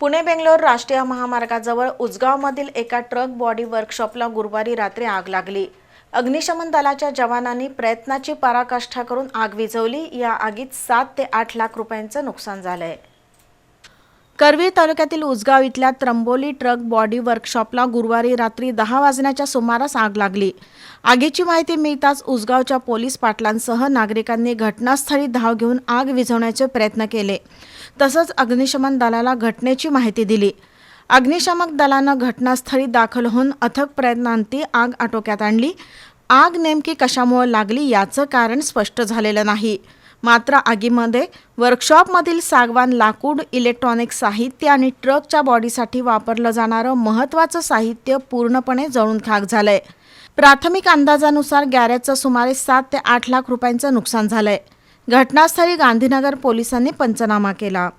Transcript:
पुणे बेंगलोर राष्ट्रीय महामार्गाजवळ उजगावमधील एका truck body वर्कशॉपला गुरुवारी रात्री आग लागली. अग्निशमन दलाच्या जवानांनी प्रयत्नाची पराकाष्ठा करून आग विझवली. या आगीत सात ते आठ लाख रुपयांचं नुकसान झालंय. करवीर तालुक्यातील उजगाव इथल्या त्र्यंबोली ट्रक बॉडी वर्कशॉपला गुरुवारी रात्री दहा वाजण्याच्या सुमारास आग लागली. आगीची माहिती मिळताच उजगावच्या पोलीस पाटलांसह नागरिकांनी घटनास्थळी धाव घेऊन आग विझवण्याचे प्रयत्न केले. तसंच अग्निशमन दलाला घटनेची माहिती दिली. अग्निशामक दलानं घटनास्थळी दाखल होऊन अथक प्रयत्नांती आग आटोक्यात आणली. आग नेमकी कशामुळे लागली याचं कारण स्पष्ट झालेलं नाही. मात्र आगीमध्ये वर्कशॉपमधील सागवान लाकूड इलेक्ट्रॉनिक साहित्य आणि ट्रकच्या बॉडीसाठी वापरलं जाणारं महत्त्वाचं साहित्य पूर्णपणे जळून खाक झालंय. प्राथमिक अंदाजानुसार गॅरेजचं सुमारे सात ते आठ लाख रुपयांचं नुकसान झालंय. घटनास्थळी गांधीनगर पोलिसांनी पंचनामा केला.